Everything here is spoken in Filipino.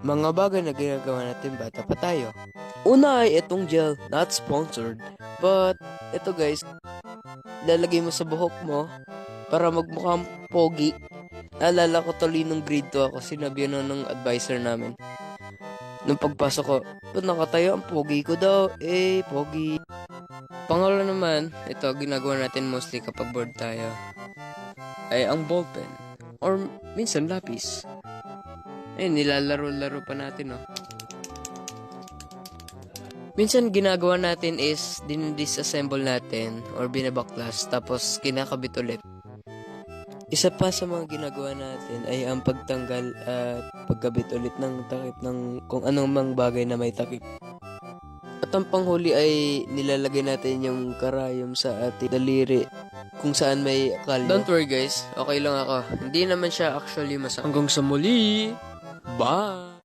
mga bagay na ginagawa natin bata pa tayo. Una ay itong gel, not sponsored. But, ito guys, lalagay mo sa buhok mo para magmukhang pogi. Naalala ko tuloy nung grade 2 ako, sinabi yun ng advisor namin. Nung pagpasok ko, ba't nakatayo ang pogi ko daw? Eh, pogi. Pangalawa naman, ito ginagawa natin mostly kapag bored tayo. Ay ang ballpen. Or minsan lapis. Eh, nilalaro-laro pa natin, oh. Minsan ginagawa natin is dinidisassemble natin or binabaklas tapos kinakabit ulit. Isa pa sa mga ginagawa natin ay ang pagtanggal at pagkabit ulit ng takip ng kung anong mang bagay na may takip. At ang panghuli ay nilalagay natin yung karayom sa ating daliri kung saan may kalyo. Don't worry guys, okay lang ako. Hindi naman siya actually masakit. Hanggang sa muli, bye!